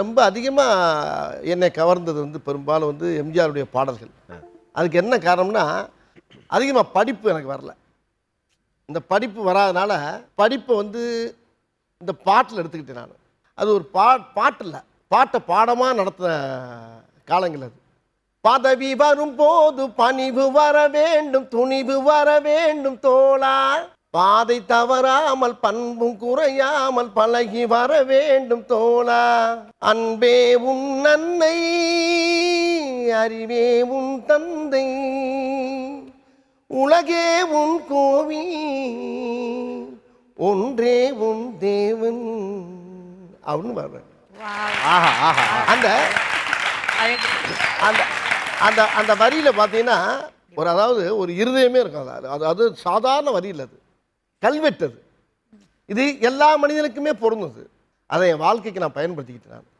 ரொம்ப அதிகமாக என்னை கவர்ந்தது வந்து பெரும்பாலும் வந்து எம்ஜிஆருடைய பாடல்கள். அதுக்கு என்ன காரணம்னா அதிகமாக படிப்பு எனக்கு வரல. இந்த படிப்பு வராதனால படிப்பை வந்து இந்த பாட்டில் எடுத்துக்கிட்டேன் நான். அது ஒரு பா பாட்டு இல்லை பாட்டை பாடமாக நடத்தின காலங்கள் அது. பதவி வரும் போது பணிவு வர வேண்டும் துணிவு வர வேண்டும் தோழா. பாதை தவறாமல் பண்பும் குறையாமல் பழகி வர வேண்டும் தோழா. அன்பே உன் அன்னை அறிவே உன் தந்தை. உலகே உன் கோவி ஒன்றே உன் தேவன். அப்படின்னு வர்றேன் ஆஹா ஆஹா அந்த அந்த அந்த அந்த வரியில் பார்த்தீங்கன்னா ஒரு அதாவது ஒரு இருதயமே இருக்கும் அது அது அது சாதாரண வரி இல்லை அது. கல்வெட்டு அது. இது எல்லா மனிதனுக்குமே பொருந்தது அதை என் வாழ்க்கைக்கு நான் பயன்படுத்திக்கிட்டேன் நான்.